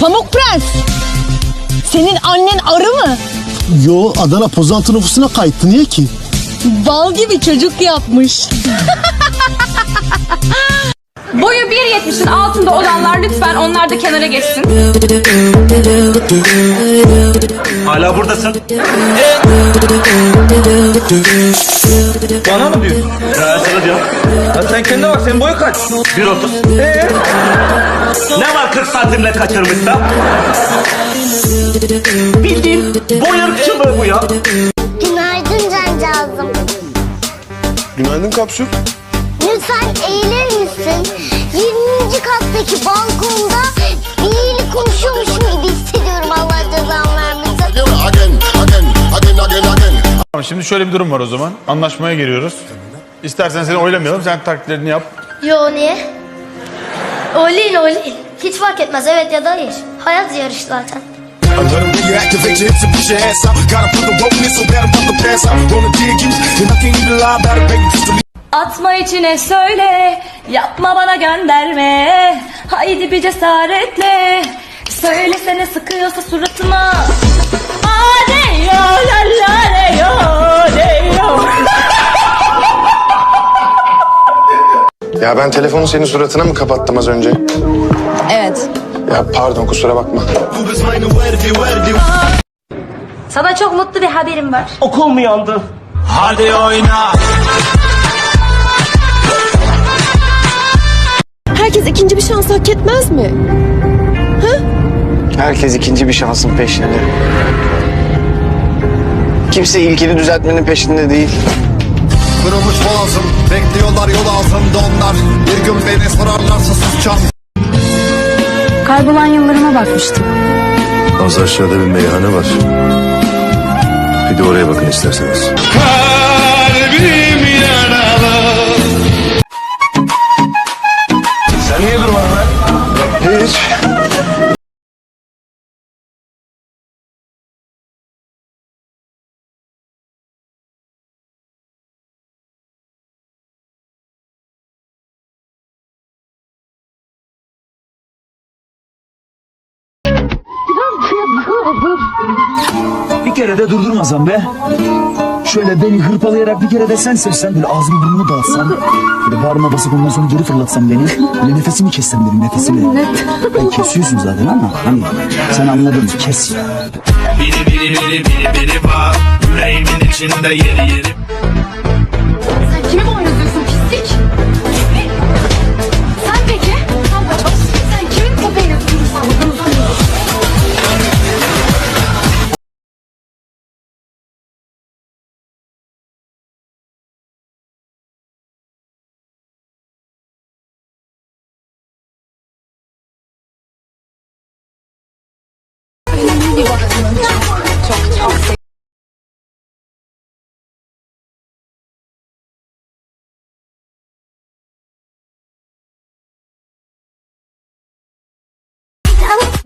Pamuk Prens. Senin annen arı mı? Yo Adana Pozantı nüfusuna kayıttı niye ki? Bal gibi çocuk yapmış. Boyu 1.70'in altında olanlar lütfen onlar da kenara geçsin. Hala buradasın. Bana mı diyorsun? Ya sana diyorum. Ya sen kendine bak senin boyu kaç? 1.30. Ee? Ne var 40 santimle kaçırmışsa? Bildiğin boy ırkçılığı bu ya. Günaydın cancağızım. Günaydın kapsül. Lütfen eğilir misin? 20. kattaki balkonda biriyle konuşuyormuşum gibi hissediyorum Allah cezanı vermesin. Again, again, again, again, again. Tamam, Şimdi şöyle bir durum var o zaman. Anlaşmaya giriyoruz. İstersen seni oylamayalım. Sen taklitlerini yap. Yo niye? Olin olin. Hiç fark etmez evet ya da hayır. Hayat yarış zaten. I let 'em reactivate your hips and push your ass out. Gotta put the rope in it so bad I'm about to pass out. Wanna dig you, and I can't even lie about it, baby. Just to Atma içine söyle, yapma bana gönderme. Haydi bir cesaretle, söylesene sıkıyorsa suratıma. Adeyo la la deyo deyo. Ya ben telefonu senin suratına mı kapattım az önce? Evet. Ya pardon kusura bakma. Sana çok mutlu bir haberim var. Okul mu yandı? Herkes ikinci bir şans hak etmez mi? Herkes ikinci bir şansın peşinde. Kimse ilkini düzeltmenin peşinde değil. Kırılmış boğazım, bekliyorlar yol ağzımda onlar. Bir gün beni sorarlarsa susacağım. Kaybolan yıllarıma bakmıştım. Az aşağıda bir meyhane var. Bir de oraya bakın isterseniz. Sen Bir kere de durdurmasam be. Şöyle beni hırpalayarak bir kere de sen sevsen böyle ağzımı burnumu dağıtsan. Böyle bağrıma basıp ondan sonra geri fırlatsan beni. Böyle nefesimi kessen benim nefesimi. Ben kesiyorsun zaten ama hani sen anladın kes. Biri biri biri biri biri var. Yüreğimin içinde yeri yeri. Sen kimi boynuzluyorsun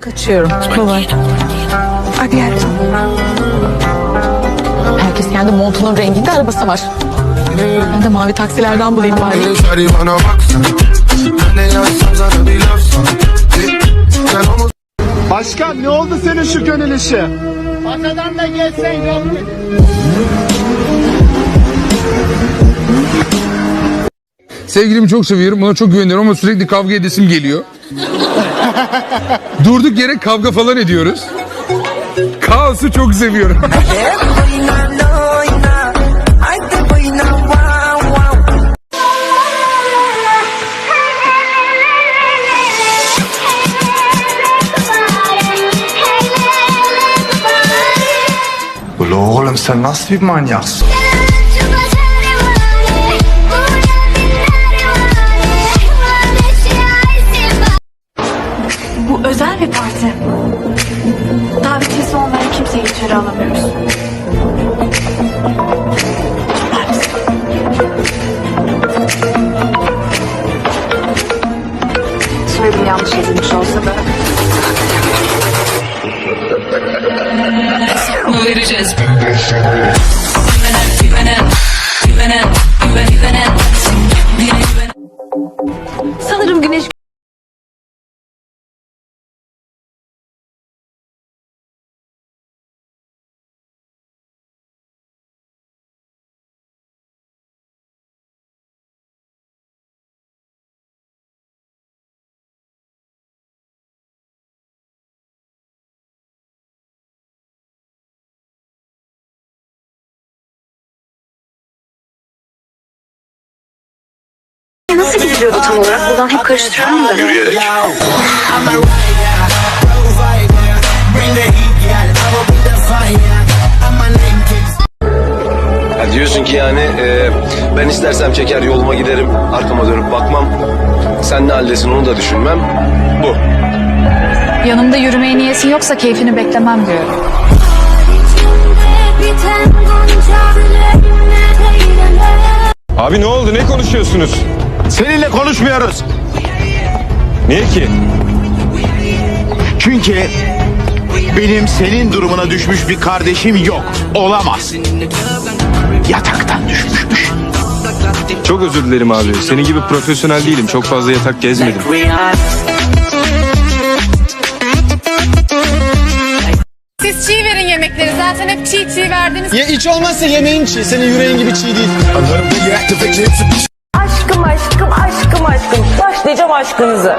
Kaçıyorum. Kolay. Hadi gel. Herkes kendi montunun renginde arabası var. Ben de mavi taksilerden bulayım bari. Başkan ne oldu senin şu gönül işi? Sevgilimi çok seviyorum. Ona çok güveniyorum ama sürekli kavga edesim geliyor. Durduk yere kavga falan ediyoruz. Kaosu çok seviyorum. Ulan oğlum sen nasıl bir manyaksın? Movie just. It, keeping it, it, it. Nasıl gidiliyordu tam olarak? Buradan hep karıştırıyorum da. Yürüyerek. Ha, diyorsun ki yani e, ben istersem çeker yoluma giderim arkama dönüp bakmam. Sen ne haldesin onu da düşünmem. Bu. Yanımda yürümeye niyetin yoksa keyfini beklemem diyorum. Abi ne oldu ne konuşuyorsunuz? Seninle konuşmuyoruz. Niye ki? Çünkü benim senin durumuna düşmüş bir kardeşim yok. Olamaz. Yataktan düşmüşmüş. Çok özür dilerim abi. Senin gibi profesyonel değilim. Çok fazla yatak gezmedim. Siz çiğ verin yemekleri. Zaten hep çiğ çiğ verdiniz. Ya hiç olmazsa yemeğin çiğ. Senin yüreğin gibi çiğ değil. Başlayacağım aşkınızı.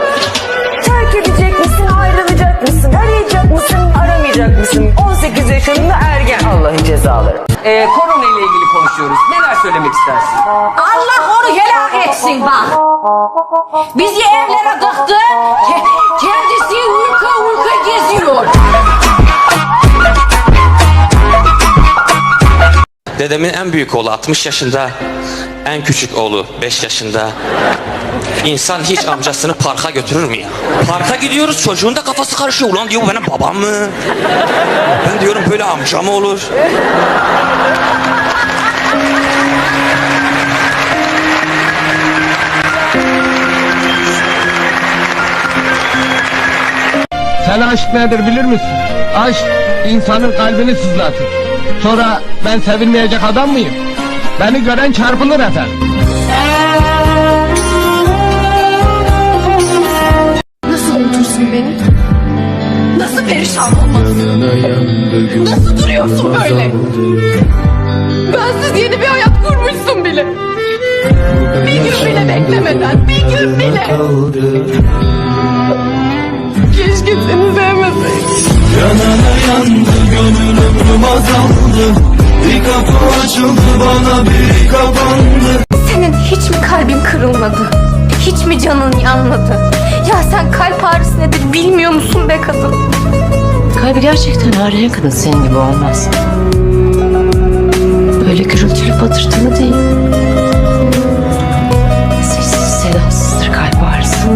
Terk edecek misin ayrılacak mısın? Arayacak mısın aramayacak mısın? 18 yaşında ergen Allah'ın cezaları. Ee, korona ile ilgili konuşuyoruz. Neler söylemek istersin? Allah onu helak etsin bak. Bizi evlere tıktı. ke- Kendisi ülke ülke geziyor. Dedemin en büyük oğlu 60 yaşında, en küçük oğlu 5 yaşında. İnsan hiç amcasını parka götürür mü ya? Parka gidiyoruz çocuğun da kafası karışıyor. Ulan diyor bu benim babam mı? Ben diyorum böyle amca mı olur? Sen aşk nedir bilir misin? Aşk insanın kalbini sızlatır. Sonra ben sevilmeyecek adam mıyım? Beni gören çarpılır efendim. Nasıl unutursun beni? Nasıl perişan olmazsın? Nasıl duruyorsun böyle? Bensiz yeni bir hayat kurmuşsun bile. Bir gün bile beklemeden, bir gün bile. Keşke seni sevmeseydim. Senin hiç mi kalbin kırılmadı? Hiç mi canın yanmadı? Ya sen kalp ağrısı nedir bilmiyor musun be kadın? Kalbi gerçekten ağrıyan kadın senin gibi olmaz. Böyle gürültülü patırtılı değil. Sessiz sedasızdır kalp ağrısı.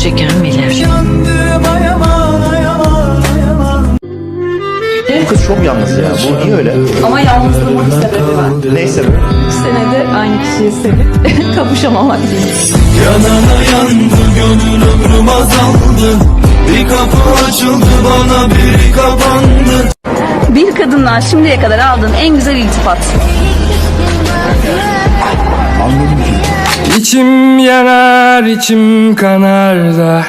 Çeken bilir. Bu kız çok yalnız ya. Bu niye öyle? Ama yalnızlığımın bir sebebi var. Ne sebep? Bu senede aynı kişiyi sevip kavuşamamak değil. Bir kadınla şimdiye kadar aldığın en güzel iltifat. İçim yanar, içim kanar da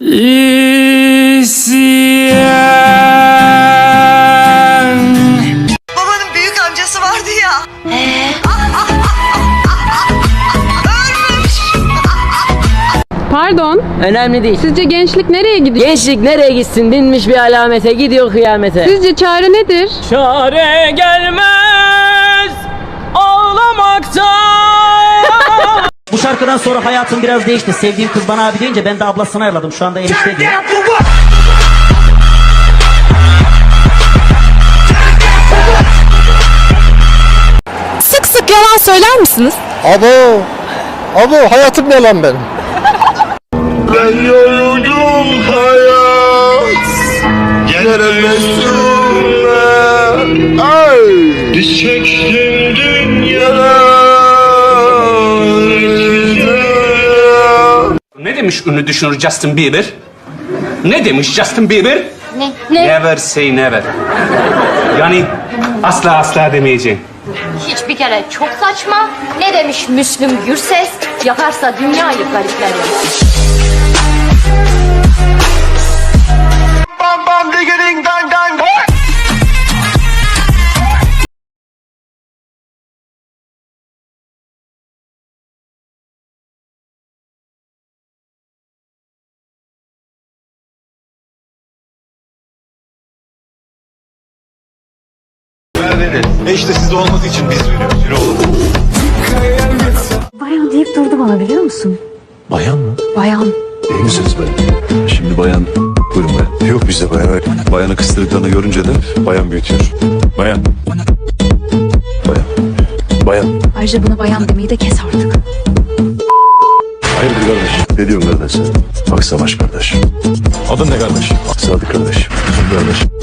İsyan Pardon, Önemli değil. sizce gençlik nereye gidiyor? Gençlik nereye gitsin? Binmiş bir alamete gidiyor kıyamete. Sizce çare nedir? Çare gelmez ağlamaktan. Bu şarkıdan sonra hayatım biraz değişti. Sevdiğim kız bana abi deyince ben de ablasını ayarladım. Şu anda enişte diyor. Sık sık yalan söyler misiniz? Abo. Abo hayatım ne lan benim? Ben yoruldum hayat Gelemezsin Ay Diz çektim dünyaya Ne demiş ünlü düşünür Justin Bieber? Ne demiş Justin Bieber? Ne? Ne? Never say never. Yani asla asla demeyeceğim. Hiçbir kere çok saçma. Ne demiş Müslüm Gürses? Yaparsa dünyayı garipler Bam bam digging dang dang E işte sizde olması için biz veriyoruz. Yürü oğlum. bayan deyip durdu bana biliyor musun? Bayan mı? Bayan. İyi misiniz bayan? Şimdi bayan... Buyurun bayan. Yok bizde bayan. Bayanı kıstırdıklarını görünce de bayan büyütüyor. Bayan. Bayan. Bayan. Ayrıca buna bayan demeyi de kes artık. Hayırdır kardeş? Ne diyorsun kardeş sen? Bak Savaş kardeş. Adın ne kardeş? Sadık kardeş. Kardeş.